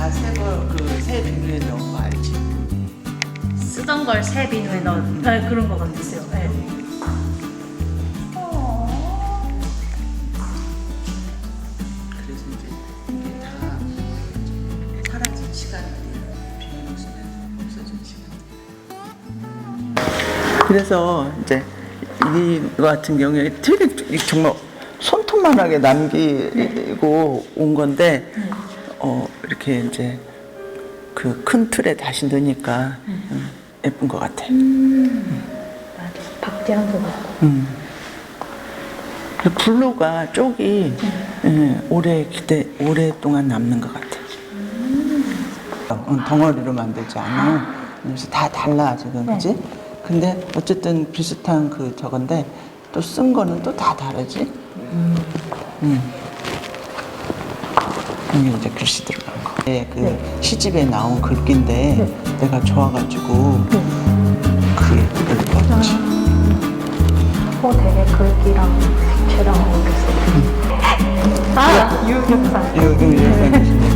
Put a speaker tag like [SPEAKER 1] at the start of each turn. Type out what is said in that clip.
[SPEAKER 1] 다새걸그새 비누에 넣은 거
[SPEAKER 2] 알지? 쓰던 걸 새 비누에 넣은 네, 그런 거 같았어요. 네. 그래서 이제 이 같은 경우에 틀이 정말 손톱만하게 남기고 온 건데. 네. 어 이렇게 이제 그 큰 틀에 다시 넣으니까 음, 예쁜 것 같아.
[SPEAKER 1] 맞아. 박제한 거 같고.
[SPEAKER 2] 음. 그 블루가 쪽이 예, 오래 기대 오랫동안 남는 것 같아. 어, 덩어리로 만들지 않아. 그래서 다 달라 지금 그지? 근데 어쨌든 비슷한 그 저건데 또 쓴 거는 또 다 다르지. 음. 여기 이제 글씨 들어간 거. 네, 그 시집에 나온 글귀인데 내가 좋아가지고 그 읽었지.
[SPEAKER 1] 어, 되게 글귀랑 색채랑 어울렸어요. 아, 유격사.
[SPEAKER 2] 여기 여기니까